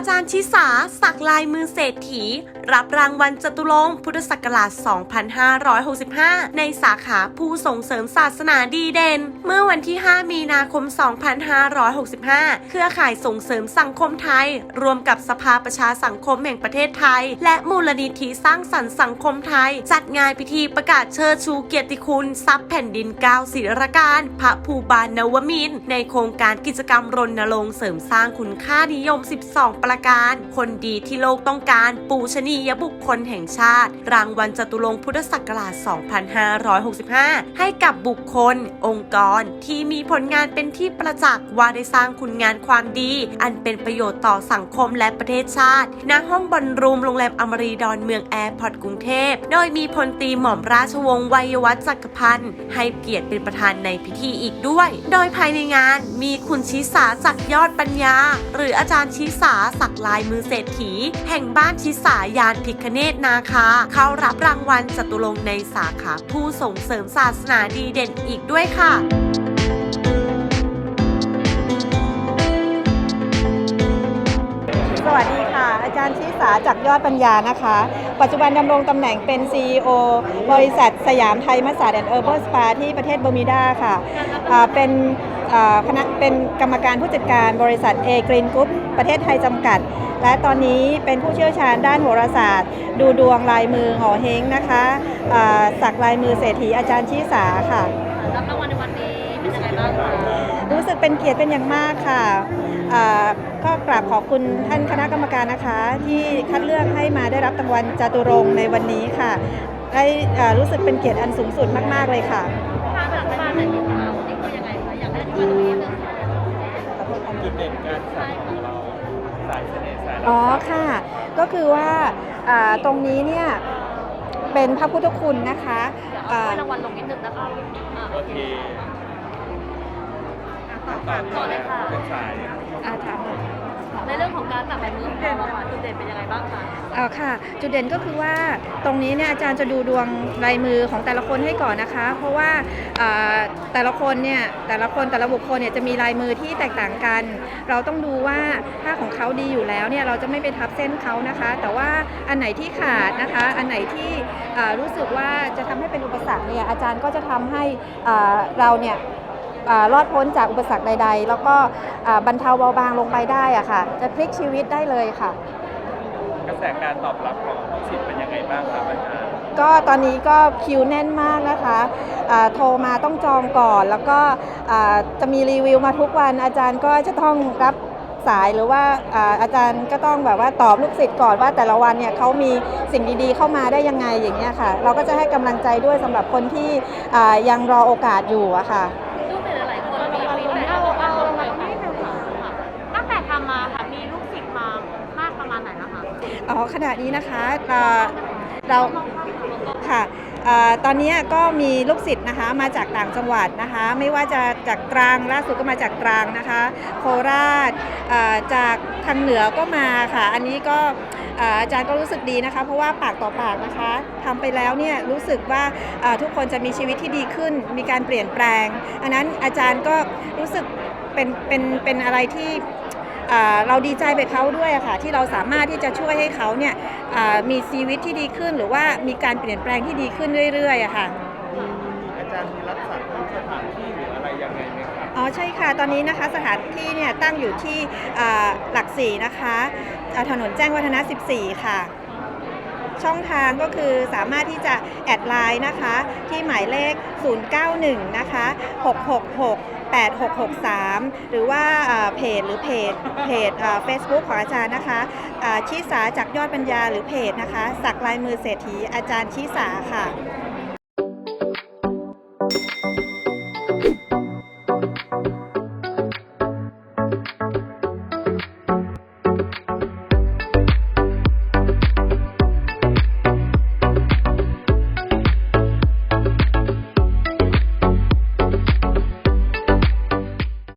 อาจารย์ชิสา สักลายมือเศรษฐี รับรางวัลจตุรงพุทธศักราช 2565 ในสาขาผู้ส่งเสริมศาสนาดีเด่น เมื่อวันที่ 5 มีนาคม 2565 เครือข่ายส่งเสริมสังคมไทย รวมกับสภาประชาสังคมแห่งประเทศไทย และมูลนิธิสร้างสรรค์สังคมไทย จัดงานพิธีประกาศเชิดชูเกียรติคุณทรัพย์แผ่นดินก้าศิรการ พระภูบาลนวมินในโครงการกิจกรรมรณรงค์เสริมสร้างคุณค่านิยม 12ประการ คนดีที่โลกต้องการ ปูชนียบุคคลแห่งชาติ รางวัลจตุรงพุทธศักราช 2565 ให้กับบุคคล องค์กร ที่มีผลงานเป็นที่ประจักษ์ว่าได้สร้างคุณงานความดี อันเป็นประโยชน์ต่อสังคมและประเทศชาติณห้องบอลรูมโรงแรมอมรีดอนเมืองแอร์พอร์ตกรุงเทพ โดยมีพลตีหม่อมราชวงศ์วัยวัฒน์จักรพันธ์ให้เกียรติเป็นประธานในพิธีอีกด้วย โดยภายในงานมีคุณชิสาจักยอดปัญญา หรืออาจารย์ชิสาสักลายมือเศรษฐี แห่งบ้านชิสายานพิคเนตนาคา เข้ารับรางวัลจตุรงในสาขาผู้ส่งเสริมศาสนาดีเด่นอีกด้วยค่ะ วัสดีค่ะ อาจารย์ชิสาจากยอดปัญญานะคะ ปัจจุบันดำรงตำแหน่งเป็น CEO บริษัทสยามไทยมัสสาดแอนด์เออร์เบอร์สปาที่ประเทศเบอร์มิวดาค่ะอ่าเป็นอ่าคณะเป็นกรรมการผู้จัดการบริษัท A Green Group ประเทศไทยจำกัด และตอนนี้เป็นผู้เชี่ยวชาญด้านโหราศาสตร์ ดูดวงลายมือหอเฮงนะคะอ่าสักลายมือเศรษฐีอาจารย์ชิสาค่ะรับรางวัลในวันนี้เป็นยังไงบ้างคะรู้สึกเป็นเกียรติเป็นอย่างมากค่ะอ่า ก็กราบขอบคุณท่านคณะกรรมการนะคะ ที่คัดเลือกให้มาได้รับรางวัลจตุรงค์ในวันนี้ค่ะ ได้อ่ารู้สึกเป็นเกียรติอันสูงสุดมาก ๆ เลยค่ะทางแบบบ้านแต่ที่ของเรานี่คือยังไงคะอยากได้ที่มาตรงนี้นึงจุดเด่นการสั่งของเราสายเสน่ห์สายรักอ๋อค่ะ ก็คือว่าอ่าตรงนี้เนี่ยเป็นพระพุทธคุณนะคะอ่าให้รางวัลลงนิดนึงนะคะอ่าโอเค ต่อต่อต่อเลยค่ะเป็นสายอ่าถามหน่อยในเรื่องของการตัดลายมือของเราอะค่ะจุดเด่นเป็นยังไงบ้างคะอ่าค่ะ จุดเด่นก็คือว่าตรงนี้เนี่ยอาจารย์จะดูดวงลายมือของแต่ละคนให้ก่อนนะคะ เพราะว่าอ่าแต่ละคนเนี่ยแต่ละคนแต่ละบุคคลเนี่ยจะมีลายมือที่แตกต่างกัน เราต้องดูว่าถ้าของเขาดีอยู่แล้วเนี่ยเราจะไม่ไปทับเส้นเขานะคะ แต่ว่าอันไหนที่ขาดนะคะ อันไหนที่อ่ารู้สึกว่าจะทำให้เป็นอุปสรรคเนี่ยอาจารย์ก็จะทำให้อ่าเราเนี่ยอ่า รอดพ้นจากอุปสรรคใด ๆ แล้วก็อ่าบรรเทาเบาบางลงไปได้อะค่ะ จะพลิกชีวิตได้เลยค่ะ กระแสการตอบรับของลูกศิษย์เป็นยังไงบ้างครับอาจารย์ก็ตอนนี้ก็คิวแน่นมากนะคะอ่าโทรมาต้องจองก่อน แล้วก็อ่าจะมีรีวิวมาทุกวัน อาจารย์ก็จะต้องรับสายหรือว่าอาอาจารย์ก็ต้องแบบว่าตอบลูกศิษย์ก่อนว่าแต่ละวันเนี่ยเขามีสิ่งดีๆ เข้ามาได้ยังไงอย่างเงี้ยค่ะ เราก็จะให้กำลังใจด้วยสำหรับคนที่อ่ายังรอโอกาสอยู่อะค่ะ อ๋อขณะนี้นะคะอ่าเราค่ะตอนนี้ก็มีลูกศิษย์นะคะมาจากต่างจังหวัดนะคะ ไม่ว่าจะจากตรังล่าสุดก็มาจากตรังนะคะ โคราชจากทางเหนือก็มาค่ะ อันนี้ก็อาจารย์ก็รู้สึกดีนะคะ เพราะว่าปากต่อปากนะคะทำไปแล้วเนี่ยรู้สึกว่าทุกคนจะมีชีวิตที่ดีขึ้น มีการเปลี่ยนแปลงอันนั้นอาจารย์ก็รู้สึกเป็นเป็นเป็นอะไรที่ เราดีใจไปเขาด้วยค่ะ ที่เราสามารถที่จะช่วยให้เขาเนี่ยมีชีวิตที่ดีขึ้น หรือว่ามีการเปลี่ยนแปลงที่ดีขึ้นเรื่อยๆค่ะอาจารย์มีรักษาที่สถานที่หรืออะไรยังไงไหมคะอ๋อใช่ค่ะ ตอนนี้นะคะสถานที่เนี่ยตั้งอยู่ที่หลักสี่นะคะถนนแจ้งวัฒนะ 14 ค่ะ ช่องทางก็คือสามารถที่จะแอดไลน์นะคะ ที่หมายเลข 091 นะคะ 666 8663 หรือว่าเพจหรือเพจเพจเฟซบุ๊กของอาจารย์นะคะชิสาจากยอดปัญญาหรือเพจนะคะ สักลายมือเศรษฐีอาจารย์ชิสาค่ะ